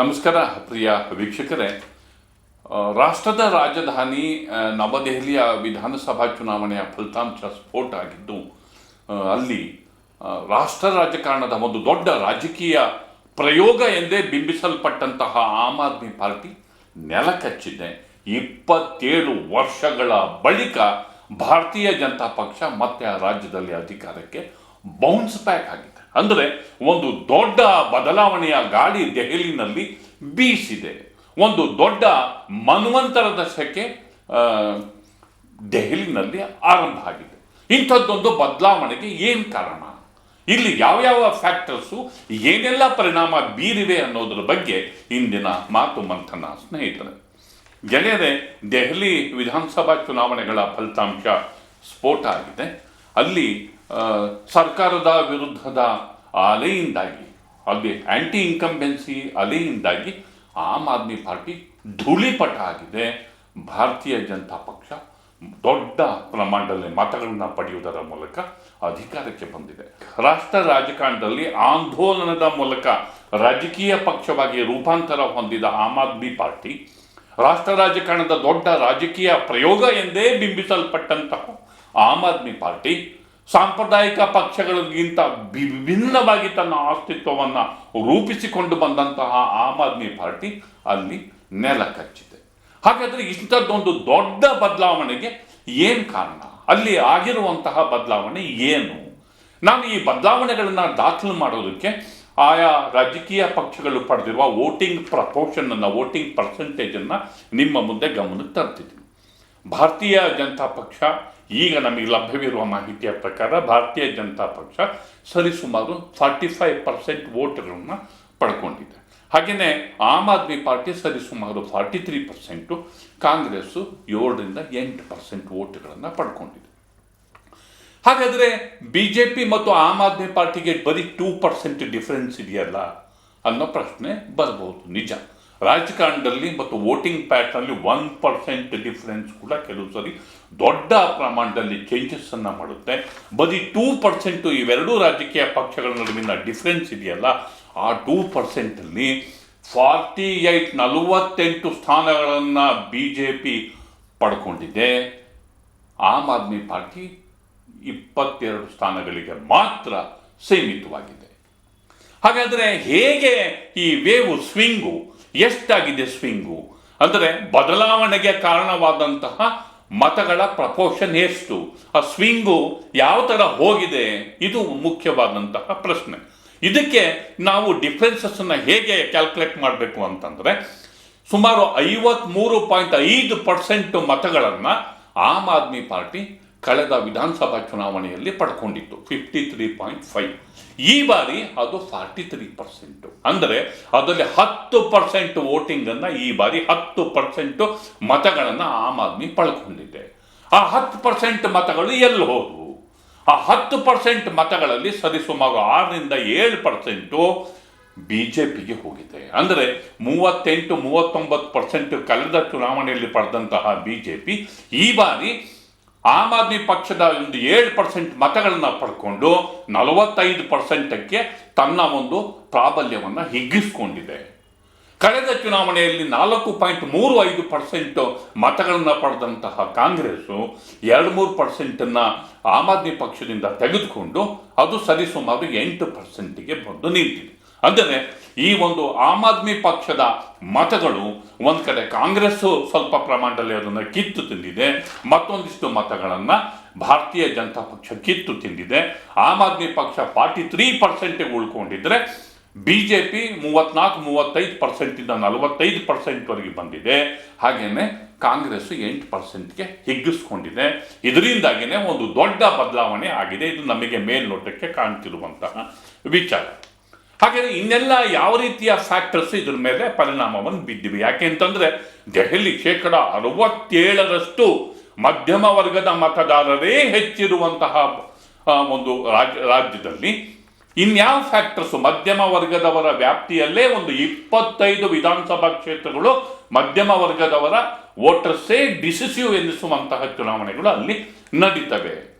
ನಮಸ್ಕಾರ ಪ್ರಿಯ ವೀಕ್ಷಕರೇ. ರಾಷ್ಟ್ರದ ರಾಜಧಾನಿ ನವದೆಹಲಿಯ ವಿಧಾನಸಭಾ ಚುನಾವಣೆಯ ಫಲಿತಾಂಶ ಸ್ಫೋಟ ಆಗಿದ್ದು ಅಲ್ಲಿ ರಾಷ್ಟ್ರ ರಾಜಕಾರಣದ ಒಂದು ದೊಡ್ಡ ರಾಜಕೀಯ ಪ್ರಯೋಗ ಎಂದೇ ಬಿಂಬಿಸಲ್ಪಟ್ಟಂತಹ ಆಮ್ ಆದ್ಮಿ ಪಾರ್ಟಿ ನೆಲಕಚ್ಚಿದೆ ಇಪ್ಪತ್ತೇಳು ವರ್ಷಗಳ ಬಳಿಕ ಭಾರತೀಯ ಜನತಾ ಪಕ್ಷ ಮತ್ತೆ ಆ ರಾಜ್ಯದಲ್ಲಿ ಅಧಿಕಾರಕ್ಕೆ ಬೌನ್ಸ್ ಬ್ಯಾಕ್ ಆಗಿದೆ. ಅಂದರೆ ಒಂದು ದೊಡ್ಡ ಬದಲಾವಣೆಯ ಗಾಳಿ ದೆಹಲಿನಲ್ಲಿ ಬೀಸಿದೆ. ಒಂದು ದೊಡ್ಡ ಮನ್ವಂತರ ದಶಕ್ಕೆ ದೆಹಲಿನಲ್ಲಿ ಆರಂಭ ಆಗಿದೆ. ಇಂಥದ್ದೊಂದು ಬದಲಾವಣೆಗೆ ಏನು ಕಾರಣ? ಇಲ್ಲಿ ಯಾವ ಯಾವ ಫ್ಯಾಕ್ಟರ್ಸು ಏನೆಲ್ಲ ಪರಿಣಾಮ ಬೀರಿವೆ ಅನ್ನೋದ್ರ ಬಗ್ಗೆ ಇಂದಿನ ಮಾತು ಮಂಥನ ಸ್ನೇಹಿತರೆ. ಗೆಳೆಯರೆ, ದೆಹಲಿ ವಿಧಾನಸಭಾ ಚುನಾವಣೆಗಳ ಫಲಿತಾಂಶ ಸ್ಫೋಟ ಆಗಿದೆ. ಅಲ್ಲಿ ಸರ್ಕಾರದ ವಿರುದ್ಧದ ಅಲೆಯಿಂದಾಗಿ ಅಲ್ಲಿ ಆ್ಯಂಟಿ ಇನ್ಕಂಬೆನ್ಸಿ ಅಲೆಯಿಂದಾಗಿ ಆಮ್ ಆದ್ಮಿ ಪಾರ್ಟಿ ಧೂಳಿಪಟ ಆಗಿದೆ. ಭಾರತೀಯ ಜನತಾ ಪಕ್ಷ ದೊಡ್ಡ ಪ್ರಮಾಣದಲ್ಲಿ ಮತಗಳನ್ನು ಪಡೆಯುವುದರ ಮೂಲಕ ಅಧಿಕಾರಕ್ಕೆ ಬಂದಿದೆ. ರಾಷ್ಟ್ರ ರಾಜಕಾರಣದಲ್ಲಿ ಆಂದೋಲನದ ಮೂಲಕ ರಾಜಕೀಯ ಪಕ್ಷವಾಗಿ ರೂಪಾಂತರ ಹೊಂದಿದ ಆಮ್ ಆದ್ಮಿ ಪಾರ್ಟಿ ರಾಷ್ಟ್ರ ರಾಜಕಾರಣದ ದೊಡ್ಡ ರಾಜಕೀಯ ಪ್ರಯೋಗ ಎಂದೇ ಬಿಂಬಿಸಲ್ಪಟ್ಟಂತಹ ಆಮ್ ಆದ್ಮಿ ಪಾರ್ಟಿ ಸಾಂಪ್ರದಾಯಿಕ ಪಕ್ಷಗಳಿಗಿಂತ ವಿಭಿನ್ನವಾಗಿ ತನ್ನ ಅಸ್ತಿತ್ವವನ್ನು ರೂಪಿಸಿಕೊಂಡು ಬಂದಂತಹ ಆಮ್ ಆದ್ಮಿ ಪಾರ್ಟಿ ಅಲ್ಲಿ ನೆಲ ಕಚ್ಚಿದೆ. ಹಾಗಾದರೆ ಇಂಥದ್ದೊಂದು ದೊಡ್ಡ ಬದಲಾವಣೆಗೆ ಏನು ಕಾರಣ? ಅಲ್ಲಿ ಆಗಿರುವಂತಹ ಬದಲಾವಣೆ ಏನು? ನಾನು ಈ ಬದಲಾವಣೆಗಳನ್ನು ದಾಖಲು ಮಾಡೋದಕ್ಕೆ ಆಯಾ ರಾಜಕೀಯ ಪಕ್ಷಗಳು ಪಡೆದಿರುವ ವೋಟಿಂಗ್ ಪ್ರಪೋರ್ಷನನ್ನು ವೋಟಿಂಗ್ ಪರ್ಸೆಂಟೇಜನ್ನು ನಿಮ್ಮ ಮುಂದೆ ಗಮನಕ್ಕೆ ತರ್ತಿದ್ದೀನಿ. ಭಾರತೀಯ ಜನತಾ ಪಕ್ಷ ಈಗ ನಮಗೆ ಲಭ್ಯವಿರುವ ಮಾಹಿತಿಯ ಪ್ರಕಾರ ಭಾರತೀಯ ಜನತಾ ಪಕ್ಷ ಸರಿಸುಮಾರು ಫಾರ್ಟಿ ಫೈವ್ ಪರ್ಸೆಂಟ್ ವೋಟ್ಗಳನ್ನ ಪಡ್ಕೊಂಡಿದೆ. ಹಾಗೆಯೇ ಆಮ್ ಆದ್ಮಿ ಪಾರ್ಟಿ ಸರಿಸುಮಾರು ಫಾರ್ಟಿ ತ್ರೀ ಪರ್ಸೆಂಟು ಕಾಂಗ್ರೆಸ್ಸು ಏಳರಿಂದ ಎಂಟು ಪರ್ಸೆಂಟ್ ವೋಟ್ಗಳನ್ನು ಪಡ್ಕೊಂಡಿದೆ. ಹಾಗಾದರೆ ಬಿ ಜೆ ಪಿ ಮತ್ತು ಆಮ್ ಆದ್ಮಿ ಪಾರ್ಟಿಗೆ ಬರೀ ಟೂ ಪರ್ಸೆಂಟ್ ಡಿಫರೆನ್ಸ್ ಇದೆಯಲ್ಲ ಅನ್ನೋ ಪ್ರಶ್ನೆ ಬರ್ಬೋದು ನಿಜ. ರಾಜಕಾರಣದಲ್ಲಿ ಮತ್ತು ವೋಟಿಂಗ್ ಪ್ಯಾಟ್ನಲ್ಲಿ ಒನ್ ಪರ್ಸೆಂಟ್ ಡಿಫ್ರೆನ್ಸ್ ಕೂಡ ಕೆಲವು ಸರಿ ದೊಡ್ಡ ಪ್ರಮಾಣದಲ್ಲಿ ಚೇಂಜಸ್ ಅನ್ನ ಮಾಡುತ್ತೆ. ಬರೀ ಟೂ ಪರ್ಸೆಂಟು ಇವೆರಡೂ ರಾಜಕೀಯ ಪಕ್ಷಗಳ ನಡುವಿನ ಡಿಫ್ರೆನ್ಸ್ ಇದೆಯಲ್ಲ, ಆ ಟೂ ಪರ್ಸೆಂಟಲ್ಲಿ ಫಾರ್ಟಿ ಏಯ್ಟ್ ನಲವತ್ತೆಂಟು ಸ್ಥಾನಗಳನ್ನು ಬಿ ಜೆ ಪಿ ಪಡ್ಕೊಂಡಿದೆ. ಆಮ್ ಆದ್ಮಿ ಪಾರ್ಟಿ ಇಪ್ಪತ್ತೆರಡು ಸ್ಥಾನಗಳಿಗೆ ಮಾತ್ರ ಸೀಮಿತವಾಗಿದೆ. ಹಾಗಾದರೆ ಹೇಗೆ ಈ ವೇವು ಸ್ವಿಂಗು ಎಷ್ಟಾಗಿದೆ ಸ್ವಿಂಗು? ಅಂದರೆ ಬದಲಾವಣೆಗೆ ಕಾರಣವಾದಂತಹ ಮತಗಳ ಪ್ರಪೋರ್ಷನ್ ಎಷ್ಟು? ಆ ಸ್ವಿಂಗು ಯಾವ ಥರ ಹೋಗಿದೆ? ಇದು ಮುಖ್ಯವಾದಂತಹ ಪ್ರಶ್ನೆ. ಇದಕ್ಕೆ ನಾವು ಡಿಫ್ರೆನ್ಸಸ್ ಅನ್ನ ಹೇಗೆ ಕ್ಯಾಲ್ಕುಲೇಟ್ ಮಾಡಬೇಕು ಅಂತಂದ್ರೆ, ಸುಮಾರು ಐವತ್ಮೂರು ಪಾಯಿಂಟ್ ಐದು ಪರ್ಸೆಂಟ್ ಮತಗಳನ್ನು ಆಮ್ ಆದ್ಮಿ ಪಾರ್ಟಿ ಕಳೆದ ವಿಧಾನಸಭಾ ಚುನಾವಣೆಯಲ್ಲಿ ಪಡ್ಕೊಂಡಿತ್ತು ಫಿಫ್ಟಿ ತ್ರೀ ಪಾಯಿಂಟ್ ಫೈವ್ ಈ ಬಾರಿ ಅದು ಫಾರ್ಟಿ ತ್ರೀ ಪರ್ಸೆಂಟ್ ಅಂದರೆ ಅದರಲ್ಲಿ ಹತ್ತು ಪರ್ಸೆಂಟ್ ವೋಟಿಂಗನ್ನು ಈ ಬಾರಿ ಹತ್ತು ಪರ್ಸೆಂಟ್ ಮತಗಳನ್ನು ಆಮ್ ಆದ್ಮಿ ಪಡ್ಕೊಂಡಿದೆ. ಆ ಹತ್ತು ಪರ್ಸೆಂಟ್ ಮತಗಳು ಎಲ್ಲಿ ಹೋದವು? ಆ ಹತ್ತು ಪರ್ಸೆಂಟ್ ಮತಗಳಲ್ಲಿ ಸರಿಸುಮಾರು ಆರರಿಂದ ಏಳು ಪರ್ಸೆಂಟು ಬಿ ಜೆ ಪಿಗೆ ಹೋಗಿದೆ. ಅಂದರೆ ಮೂವತ್ತೆಂಟು, ಮೂವತ್ತೊಂಬತ್ತು ಪರ್ಸೆಂಟ್ ಕಳೆದ ಚುನಾವಣೆಯಲ್ಲಿ ಪಡೆದಂತಹ ಬಿ ಜೆ ಪಿ ಈ ಬಾರಿ ಆಮ್ ಆದ್ಮಿ ಪಕ್ಷದ ಒಂದು ಏಳು ಪರ್ಸೆಂಟ್ ಮತಗಳನ್ನು ಪಡ್ಕೊಂಡು ನಲವತ್ತೈದು ಪರ್ಸೆಂಟಕ್ಕೆ ತನ್ನ ಒಂದು ಪ್ರಾಬಲ್ಯವನ್ನು ಹಿಗ್ಗಿಸ್ಕೊಂಡಿದೆ. ಕಳೆದ ಚುನಾವಣೆಯಲ್ಲಿ ನಾಲ್ಕು ಪಾಯಿಂಟ್ ಮೂರು ಐದು ಪರ್ಸೆಂಟ್ ಮತಗಳನ್ನು ಪಡೆದಂತಹ ಕಾಂಗ್ರೆಸ್ಸು ಎರಡು ಮೂರು ಪರ್ಸೆಂಟನ್ನು ಆಮ್ ಆದ್ಮಿ ಪಕ್ಷದಿಂದ ತೆಗೆದುಕೊಂಡು ಅದು ಸರಿಸುಮಾರು ಎಂಟು ಪರ್ಸೆಂಟಿಗೆ ಬಂದು ನಿಂತಿದೆ. ಅಂದರೆ ಈ ಒಂದು ಆಮ್ ಆದ್ಮಿ ಪಕ್ಷದ ಮತಗಳು ಒಂದ್ ಕಡೆ ಕಾಂಗ್ರೆಸ್ ಸ್ವಲ್ಪ ಪ್ರಮಾಣದಲ್ಲಿ ಅದನ್ನು ಕಿತ್ತು ತಿಂದಿದೆ, ಮತ್ತೊಂದಿಷ್ಟು ಮತಗಳನ್ನು ಭಾರತೀಯ ಜನತಾ ಪಕ್ಷ ಕಿತ್ತು ತಿಂದಿದೆ. ಆಮ್ ಆದ್ಮಿ ಪಕ್ಷ ಫಾರ್ಟಿ ತ್ರೀ ಪರ್ಸೆಂಟಿಗೆ ಉಳ್ಕೊಂಡಿದ್ರೆ ಬಿ ಜೆ ಪಿ ಮೂವತ್ನಾಲ್ಕು, ಮೂವತ್ತೈದು ಪರ್ಸೆಂಟಿಂದ ನಲವತ್ತೈದು ಪರ್ಸೆಂಟ್ವರೆಗೆ ಬಂದಿದೆ. ಹಾಗೆಯೇ ಕಾಂಗ್ರೆಸ್ ಎಂಟು ಪರ್ಸೆಂಟ್ಗೆ ಹಿಗ್ಗಿಸ್ಕೊಂಡಿದೆ. ಇದರಿಂದಾಗಿನೇ ಒಂದು ದೊಡ್ಡ ಬದಲಾವಣೆ ಆಗಿದೆ. ಇದು ನಮಗೆ ಮೇಲ್ನೋಟಕ್ಕೆ ಕಾಣ್ತಿರುವಂತಹ ವಿಚಾರ. ಹಾಗೆ ಇನ್ನೆಲ್ಲ ಯಾವ ರೀತಿಯ ಫ್ಯಾಕ್ಟರ್ಸ್ ಇದ್ರ ಮೇಲೆ ಪರಿಣಾಮವನ್ನು ಬಿದ್ದಿವೆ? ಯಾಕೆ ಅಂತಂದ್ರೆ ದೆಹಲಿ ಶೇಕಡ ಅರವತ್ತೇಳರಷ್ಟು ಮಧ್ಯಮ ವರ್ಗದ ಮತದಾರರೇ ಹೆಚ್ಚಿರುವಂತಹ ಒಂದು ರಾಜ್ಯ ರಾಜ್ಯದಲ್ಲಿ. ಇನ್ಯಾವ ಫ್ಯಾಕ್ಟರ್ಸ್ ಮಧ್ಯಮ ವರ್ಗದವರ ವ್ಯಾಪ್ತಿಯಲ್ಲೇ ಒಂದು ಇಪ್ಪತ್ತೈದು ವಿಧಾನಸಭಾ ಕ್ಷೇತ್ರಗಳು ಮಧ್ಯಮ ವರ್ಗದವರ ವೋಟರ್ಸೇ ಡಿಸಿಸಿವ್ ಎನಿಸುವಂತಹ ಚುನಾವಣೆಗಳು ಅಲ್ಲಿ ನಡೀತವೆ.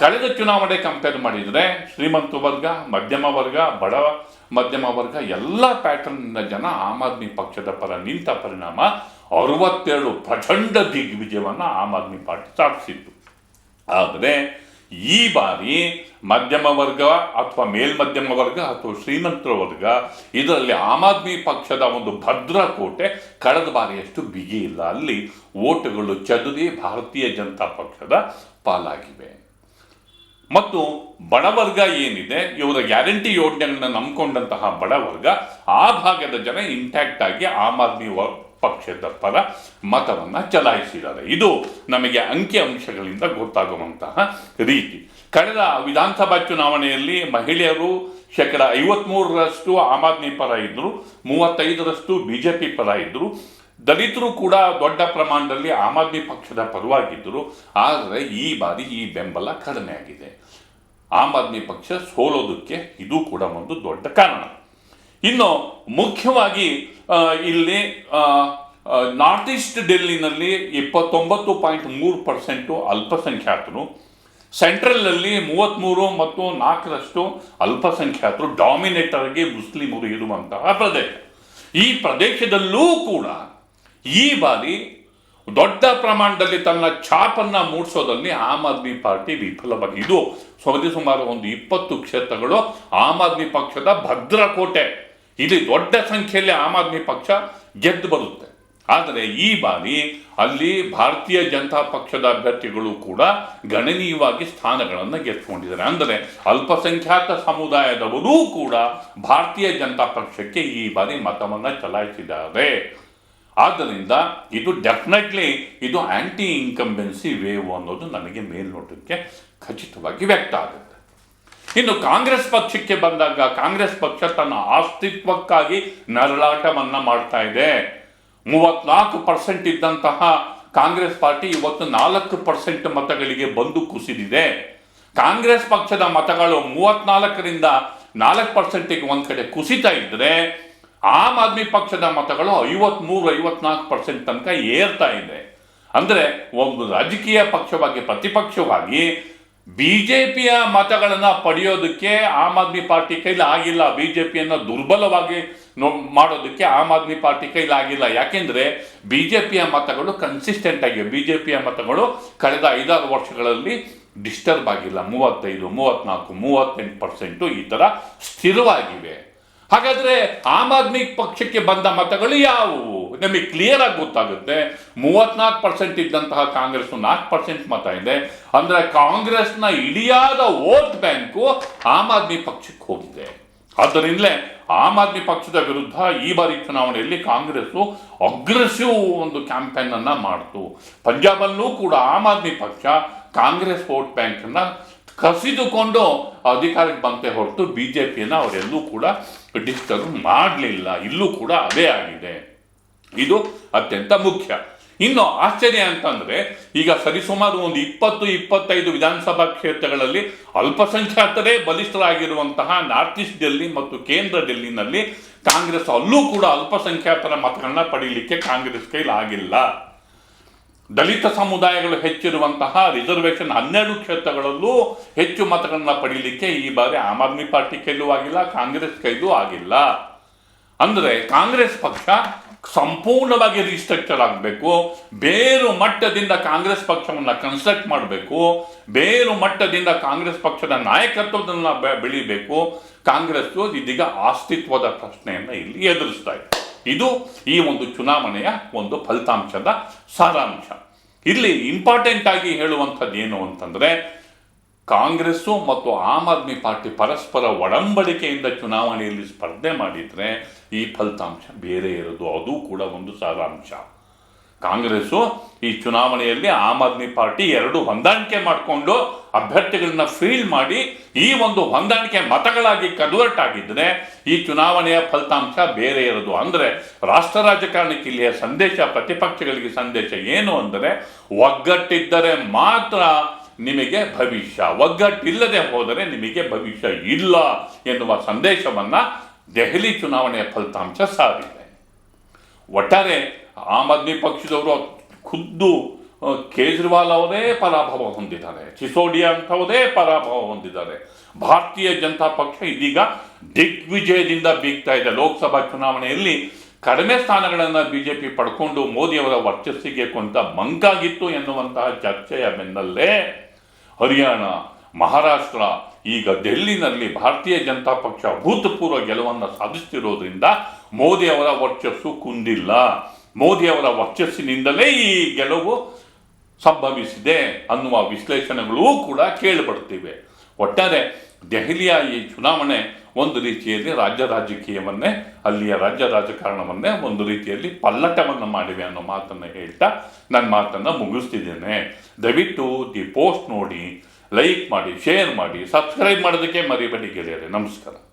ಕಳೆದ ಚುನಾವಣೆ ಕಂಪೇರ್ ಮಾಡಿದರೆ ಶ್ರೀಮಂತ ವರ್ಗ, ಮಧ್ಯಮ ವರ್ಗ, ಬಡ ಮಧ್ಯಮ ವರ್ಗ ಎಲ್ಲ ಪ್ಯಾಟರ್ನ್ನ ಜನ ಆಮ್ ಆದ್ಮಿ ಪಕ್ಷದ ಪರ ನಿಂತ ಪರಿಣಾಮ ಅರವತ್ತೆರಡು ಪ್ರಚಂಡ ದಿಗ್ವಿಜಯವನ್ನು ಆಮ್ ಆದ್ಮಿ ಪಾರ್ಟಿ ಸಾಧಿಸಿತ್ತು. ಆದರೆ ಈ ಬಾರಿ ಮಧ್ಯಮ ವರ್ಗ ಅಥವಾ ಮೇಲ್ಮಧ್ಯಮ ವರ್ಗ ಅಥವಾ ಶ್ರೀಮಂತರ ವರ್ಗ ಇದರಲ್ಲಿ ಆಮ್ ಆದ್ಮಿ ಪಕ್ಷದ ಒಂದು ಭದ್ರಕೋಟೆ ಕಳೆದ ಬಾರಿಯಷ್ಟು ಬಿಗಿ ಇಲ್ಲ. ಅಲ್ಲಿ ಓಟುಗಳು ಚದುರಿ ಭಾರತೀಯ ಜನತಾ ಪಕ್ಷದ ಪಾಲಾಗಿವೆ. ಮತ್ತು ಬಡವರ್ಗ ಏನಿದೆ, ಇವರ ಗ್ಯಾರಂಟಿ ಯೋಜನೆಗಳನ್ನ ನಂಬಿಕೊಂಡಂತಹ ಬಡವರ್ಗ ಆ ಭಾಗದ ಜನ ಇಂಟ್ಯಾಕ್ಟ್ ಆಗಿ ಆಮ್ ಆದ್ಮಿ ಪಕ್ಷದ ಪರ ಮತವನ್ನ ಚಲಾಯಿಸಿದ್ದಾರೆ. ಇದು ನಮಗೆ ಅಂಕಿ ಅಂಶಗಳಿಂದ ಗೊತ್ತಾಗುವಂತಹ ರೀತಿ. ಕಳೆದ ವಿಧಾನಸಭಾ ಚುನಾವಣೆಯಲ್ಲಿ ಮಹಿಳೆಯರು ಶೇಕಡ ಐವತ್ಮೂರರಷ್ಟು ಆಮ್ ಆದ್ಮಿ ಪರ ಇದ್ರು, ಮೂವತ್ತೈದರಷ್ಟು ಬಿಜೆಪಿ ಪರ ಇದ್ರು. ದಲಿತರು ಕೂಡ ದೊಡ್ಡ ಪ್ರಮಾಣದಲ್ಲಿ ಆಮ್ ಆದ್ಮಿ ಪಕ್ಷದ ಪರವಾಗಿದ್ದರು ಆದರೆ ಈ ಬಾರಿ ಈ ಬೆಂಬಲ ಕಡಿಮೆ ಆಗಿದೆ. ಆಮ್ ಆದ್ಮಿ ಪಕ್ಷ ಸೋಲೋದಕ್ಕೆ ಇದು ಕೂಡ ಒಂದು ದೊಡ್ಡ ಕಾರಣ. ಇನ್ನು ಮುಖ್ಯವಾಗಿ ಇಲ್ಲಿ ನಾರ್ತ್ ಈಸ್ಟ್ ಡೆಲ್ಲಿನಲ್ಲಿ ಇಪ್ಪತ್ತೊಂಬತ್ತು ಪಾಯಿಂಟ್ ಮೂರು ಪರ್ಸೆಂಟು ಅಲ್ಪಸಂಖ್ಯಾತರು, ಸೆಂಟ್ರಲ್ನಲ್ಲಿ ಮೂವತ್ತ್ಮೂರು ಮತ್ತು ನಾಲ್ಕರಷ್ಟು ಅಲ್ಪಸಂಖ್ಯಾತರು ಡಾಮಿನೇಟರ್ಗೆ ಮುಸ್ಲಿಮರು ಇರುವಂತಹ ಪ್ರದೇಶ. ಈ ಪ್ರದೇಶದಲ್ಲೂ ಕೂಡ ಈ ಬಾರಿ ದೊಡ್ಡ ಪ್ರಮಾಣದಲ್ಲಿ ತನ್ನ ಛಾಪನ್ನ ಮೂಡಿಸೋದಲ್ಲಿ ಆಮ್ ಆದ್ಮಿ ಪಾರ್ಟಿ ವಿಫಲವಾಗಿ ಇದು ಸೌದಿ ಸುಮಾರು ಒಂದು ಇಪ್ಪತ್ತು ಕ್ಷೇತ್ರಗಳು ಆಮ್ ಆದ್ಮಿ ಪಕ್ಷದ ಭದ್ರಕೋಟೆ. ಇಲ್ಲಿ ದೊಡ್ಡ ಸಂಖ್ಯೆಯಲ್ಲಿ ಆಮ್ ಆದ್ಮಿ ಪಕ್ಷ ಗೆದ್ದು ಬರುತ್ತೆ. ಆದರೆ ಈ ಬಾರಿ ಅಲ್ಲಿ ಭಾರತೀಯ ಜನತಾ ಪಕ್ಷದ ಅಭ್ಯರ್ಥಿಗಳು ಕೂಡ ಗಣನೀಯವಾಗಿ ಸ್ಥಾನಗಳನ್ನು ಗೆದ್ದುಕೊಂಡಿದ್ದಾರೆ. ಅಂದರೆ ಅಲ್ಪಸಂಖ್ಯಾತ ಸಮುದಾಯದವರೂ ಕೂಡ ಭಾರತೀಯ ಜನತಾ ಪಕ್ಷಕ್ಕೆ ಈ ಬಾರಿ ಮತವನ್ನು ಚಲಾಯಿಸಿದ್ದಾರೆ. ಆದ್ದರಿಂದ ಇದು ಡೆಫಿನೆಟ್ಲಿ ಇದು ಆಂಟಿ ಇನ್ಕಂಬೆನ್ಸಿ ವೇವ್ ಅನ್ನೋದು ನನಗೆ ಮೇಲ್ನೋಟಕ್ಕೆ ಖಚಿತವಾಗಿ ವ್ಯಕ್ತ ಆಗುತ್ತೆ. ಇನ್ನು ಕಾಂಗ್ರೆಸ್ ಪಕ್ಷಕ್ಕೆ ಬಂದಾಗ ಕಾಂಗ್ರೆಸ್ ಪಕ್ಷ ತನ್ನ ಅಸ್ತಿತ್ವಕ್ಕಾಗಿ ನರಳಾಟವನ್ನ ಮಾಡ್ತಾ ಇದೆ. ಮೂವತ್ನಾಲ್ಕು ಪರ್ಸೆಂಟ್ ಇದ್ದಂತಹ ಕಾಂಗ್ರೆಸ್ ಪಾರ್ಟಿ ಇವತ್ತು ನಾಲ್ಕು ಪರ್ಸೆಂಟ್ ಮತಗಳಿಗೆ ಬಂದು ಕುಸಿದಿದೆ. ಕಾಂಗ್ರೆಸ್ ಪಕ್ಷದ ಮತಗಳು ಮೂವತ್ನಾಲ್ಕರಿಂದ ನಾಲ್ಕು ಪರ್ಸೆಂಟಿಗೆ ಒಂದು ಕಡೆ ಕುಸಿತಾ ಇದ್ರೆ ಆಮ್ ಆದ್ಮಿ ಪಕ್ಷದ ಮತಗಳು ಐವತ್ಮೂರು, ಐವತ್ನಾಲ್ಕು ಪರ್ಸೆಂಟ್ ತನಕ ಏರ್ತಾ ಇದೆ. ಅಂದ್ರೆ ಒಂದು ರಾಜಕೀಯ ಪಕ್ಷವಾಗಿ, ಪ್ರತಿಪಕ್ಷವಾಗಿ ಬಿಜೆಪಿಯ ಮತಗಳನ್ನ ಪಡೆಯೋದಕ್ಕೆ ಆಮ್ ಆದ್ಮಿ ಪಾರ್ಟಿ ಕೈಲಿ ಆಗಿಲ್ಲ. ಬಿಜೆಪಿಯನ್ನ ದುರ್ಬಲವಾಗಿ ನೋ- ಮಾಡೋದಕ್ಕೆ ಆಮ್ ಆದ್ಮಿ ಪಾರ್ಟಿ ಕೈಲಿ ಆಗಿಲ್ಲ. ಯಾಕೆಂದ್ರೆ ಬಿಜೆಪಿಯ ಮತಗಳು ಕನ್ಸಿಸ್ಟೆಂಟ್ ಆಗಿವೆ ಬಿಜೆಪಿಯ ಮತಗಳು ಕಳೆದ ಐದಾರು ವರ್ಷಗಳಲ್ಲಿ ಡಿಸ್ಟರ್ಬ್ ಆಗಿಲ್ಲ. ಮೂವತ್ತೈದು, ಮೂವತ್ನಾಲ್ಕು, ಮೂವತ್ತೆಂಟು ಪರ್ಸೆಂಟು ಈ ಥರ ಸ್ಥಿರವಾಗಿವೆ. ಹಾಗಾದ್ರೆ ಆಮ್ ಆದ್ಮಿ ಪಕ್ಷಕ್ಕೆ ಬಂದ ಮತಗಳು ಯಾವುವು? ನಮಗೆ ಕ್ಲಿಯರ್ ಆಗಿ ಗೊತ್ತಾಗುತ್ತೆ. ಮೂವತ್ನಾಲ್ಕು ಪರ್ಸೆಂಟ್ ಇದ್ದಂತಹ ಕಾಂಗ್ರೆಸ್ ನಾಲ್ಕು ಪರ್ಸೆಂಟ್ ಮತ ಇದೆ. ಅಂದ್ರೆ ಕಾಂಗ್ರೆಸ್ನ ಇಡಿಯಾದ ವೋಟ್ ಬ್ಯಾಂಕು ಆಮ್ ಆದ್ಮಿ ಪಕ್ಷಕ್ಕೆ ಹೋಗಿದೆ. ಆದ್ದರಿಂದಲೇ ಆಮ್ ಆದ್ಮಿ ಪಕ್ಷದ ವಿರುದ್ಧ ಈ ಬಾರಿ ಚುನಾವಣೆಯಲ್ಲಿ ಕಾಂಗ್ರೆಸ್ ಅಗ್ರೆಸಿವ್ ಒಂದು ಕ್ಯಾಂಪೇನ್ ಅನ್ನ ಮಾಡ್ತು. ಪಂಜಾಬಲ್ಲೂ ಕೂಡ ಆಮ್ ಆದ್ಮಿ ಪಕ್ಷ ಕಾಂಗ್ರೆಸ್ ವೋಟ್ ಬ್ಯಾಂಕ್ ಅನ್ನ ಕಸಿದುಕೊಂಡು ಅಧಿಕಾರಕ್ಕೆ ಬಂತೆ ಹೊರತು ಬಿಜೆಪಿಯನ್ನ ಅವರೆಲ್ಲೂ ಕೂಡ ಡಿಸ್ಟರ್ಬ್ ಮಾಡಲಿಲ್ಲ, ಇಲ್ಲೂ ಕೂಡ ಅದೇ ಆಗಿದೆ. ಇದು ಅತ್ಯಂತ ಮುಖ್ಯ. ಇನ್ನು ಆಶ್ಚರ್ಯ ಅಂತಂದ್ರೆ, ಈಗ ಸರಿಸುಮಾರು ಒಂದು ಇಪ್ಪತ್ತು, ಇಪ್ಪತ್ತೈದು ವಿಧಾನಸಭಾ ಕ್ಷೇತ್ರಗಳಲ್ಲಿ ಅಲ್ಪಸಂಖ್ಯಾತರೇ ಬಲಿಷ್ಠರಾಗಿರುವಂತಹ ನಾರ್ತ್ ಈಸ್ಟ್ ಡೆಲ್ಲಿ ಮತ್ತು ಕೇಂದ್ರ ಡೆಲ್ಲಿನಲ್ಲಿ ಕಾಂಗ್ರೆಸ್ ಅಲ್ಲೂ ಕೂಡ ಅಲ್ಪಸಂಖ್ಯಾತರ ಮತಗಳನ್ನ ಪಡೀಲಿಕ್ಕೆ ಕಾಂಗ್ರೆಸ್ ಕೈಲಿ ಆಗಿಲ್ಲ ದಲಿತ ಸಮುದಾಯಗಳು ಹೆಚ್ಚಿರುವಂತಹ ರಿಸರ್ವೇಷನ್ ಹನ್ನೆರಡು ಕ್ಷೇತ್ರಗಳಲ್ಲೂ ಹೆಚ್ಚು ಮತಗಳನ್ನು ಪಡೀಲಿಕ್ಕೆ ಈ ಬಾರಿ ಆಮ್ ಆದ್ಮಿ ಪಾರ್ಟಿ ಕೈಲೂ ಆಗಿಲ್ಲ ಕಾಂಗ್ರೆಸ್ ಕೈಲೂ ಆಗಿಲ್ಲ ಅಂದರೆ ಕಾಂಗ್ರೆಸ್ ಪಕ್ಷ ಸಂಪೂರ್ಣವಾಗಿ ರೀಸ್ಟ್ರಕ್ಚರ್ ಆಗಬೇಕು, ಬೇರು ಮಟ್ಟದಿಂದ ಕಾಂಗ್ರೆಸ್ ಪಕ್ಷವನ್ನು ಕನ್ಸ್ಟ್ರಕ್ಟ್ ಮಾಡಬೇಕು, ಬೇರು ಮಟ್ಟದಿಂದ ಕಾಂಗ್ರೆಸ್ ಪಕ್ಷದ ನಾಯಕತ್ವದನ್ನ ಬೆಳಿಬೇಕು. ಕಾಂಗ್ರೆಸ್ ಇದೀಗ ಅಸ್ತಿತ್ವದ ಪ್ರಶ್ನೆಯನ್ನು ಇಲ್ಲಿ ಎದುರಿಸ್ತಾ ಇದೆ. ಇದು ಈ ಒಂದು ಚುನಾವಣೆಯ ಒಂದು ಫಲಿತಾಂಶದ ಸಾರಾಂಶ. ಇಲ್ಲಿ ಇಂಪಾರ್ಟೆಂಟ್ ಆಗಿ ಹೇಳುವಂಥದ್ದು ಏನು ಅಂತಂದ್ರೆ, ಕಾಂಗ್ರೆಸ್ಸು ಮತ್ತು ಆಮ್ ಆದ್ಮಿ ಪಾರ್ಟಿ ಪರಸ್ಪರ ಒಡಂಬಡಿಕೆಯಿಂದ ಚುನಾವಣೆಯಲ್ಲಿ ಸ್ಪರ್ಧೆ ಮಾಡಿದ್ರೆ ಈ ಫಲಿತಾಂಶ ಬೇರೆ ಇರೋದು. ಅದು ಕೂಡ ಒಂದು ಸಾರಾಂಶ. ಕಾಂಗ್ರೆಸ್ಸು ಈ ಚುನಾವಣೆಯಲ್ಲಿ ಆಮ್ ಆದ್ಮಿ ಪಾರ್ಟಿ ಎರಡು ಹೊಂದಾಣಿಕೆ ಮಾಡಿಕೊಂಡು ಅಭ್ಯರ್ಥಿಗಳನ್ನ ಫೀಲ್ ಮಾಡಿ ಈ ಒಂದು ಹೊಂದಾಣಿಕೆ ಮತಗಳಾಗಿ ಕನ್ವರ್ಟ್ ಆಗಿದ್ರೆ ಈ ಚುನಾವಣೆಯ ಫಲಿತಾಂಶ ಬೇರೆ ಇರೋದು ಅಂದ್ರೆ ರಾಷ್ಟ್ರ ರಾಜಕಾರಣಕ್ಕೆ ಇಲ್ಲಿಯ ಸಂದೇಶ, ಪ್ರತಿಪಕ್ಷಗಳಿಗೆ ಸಂದೇಶ ಏನು ಅಂದರೆ, ಒಗ್ಗಟ್ಟಿದ್ದರೆ ಮಾತ್ರ ನಿಮಗೆ ಭವಿಷ್ಯ, ಒಗ್ಗಟ್ಟಿಲ್ಲದೆ ಹೋದರೆ ನಿಮಗೆ ಭವಿಷ್ಯ ಇಲ್ಲ ಎನ್ನುವ ಸಂದೇಶವನ್ನ ದೆಹಲಿ ಚುನಾವಣೆಯ ಫಲಿತಾಂಶ ಸಾರಿದೆ. ಒಟ್ಟಾರೆ ಆಮ್ ಆದ್ಮಿ ಪಕ್ಷದವರು ಖುದ್ದು ಕೇಜ್ರಿವಾಲ್ ಅವರೇ ಪರಾಭವ ಹೊಂದಿದ್ದಾರೆ ಸಿಸೋಡಿಯಾ ಅಂತವರೇ ಪರಾಭವ ಹೊಂದಿದ್ದಾರೆ. ಭಾರತೀಯ ಜನತಾ ಪಕ್ಷ ಇದೀಗ ದಿಗ್ವಿಜಯದಿಂದ ಬೀಗ್ತಾ ಇದೆ. ಲೋಕಸಭಾ ಚುನಾವಣೆಯಲ್ಲಿ ಕಡಿಮೆ ಸ್ಥಾನಗಳನ್ನು ಬಿಜೆಪಿ ಪಡ್ಕೊಂಡು ಮೋದಿಯವರ ವರ್ಚಸ್ಸಿಗೆ ಕೊಂತ ಮಂಕಾಗಿತ್ತು ಎನ್ನುವಂತಹ ಚರ್ಚೆಯ ಬೆನ್ನಲ್ಲೇ ಹರಿಯಾಣ, ಮಹಾರಾಷ್ಟ್ರ, ಈಗ ಡೆಲ್ಲಿನಲ್ಲಿ ಭಾರತೀಯ ಜನತಾ ಪಕ್ಷ ಅಭೂತಪೂರ್ವ ಗೆಲುವನ್ನು ಸಾಧಿಸ್ತಿರೋದ್ರಿಂದ ಮೋದಿ ಅವರ ವರ್ಚಸ್ಸು ಕುಂದಿಲ್ಲ. ಮೋದಿಯವರ ವರ್ಚಸ್ಸಿನಿಂದಲೇ ಈ ಗೆಲುವು ಸಂಭವಿಸಿದೆ ಅನ್ನುವ ವಿಶ್ಲೇಷಣೆಗಳೂ ಕೂಡ ಕೇಳಿಬರುತ್ತಿವೆ ಒಟ್ಟಾರೆ ದೆಹಲಿಯ ಈ ಚುನಾವಣೆ ಒಂದು ರೀತಿಯಲ್ಲಿ ರಾಜ್ಯ ರಾಜಕೀಯವನ್ನೇ, ಅಲ್ಲಿಯ ರಾಜ್ಯ ರಾಜಕಾರಣವನ್ನೇ ಒಂದು ರೀತಿಯಲ್ಲಿ ಪಲ್ಲಟವನ್ನು ಮಾಡಿವೆ ಅನ್ನೋ ಮಾತನ್ನು ಹೇಳ್ತಾ ನನ್ನ ಮಾತನ್ನು ಮುಗಿಸ್ತಿದ್ದೇನೆ. ದಯವಿಟ್ಟು ದಿ ಪೋಸ್ಟ್ ನೋಡಿ, ಲೈಕ್ ಮಾಡಿ, ಶೇರ್ ಮಾಡಿ, ಸಬ್ಸ್ಕ್ರೈಬ್ ಮಾಡೋದಕ್ಕೆ ಮರಿಬೇಡಿ ಗೆಳೆಯರೆ. ನಮಸ್ಕಾರ.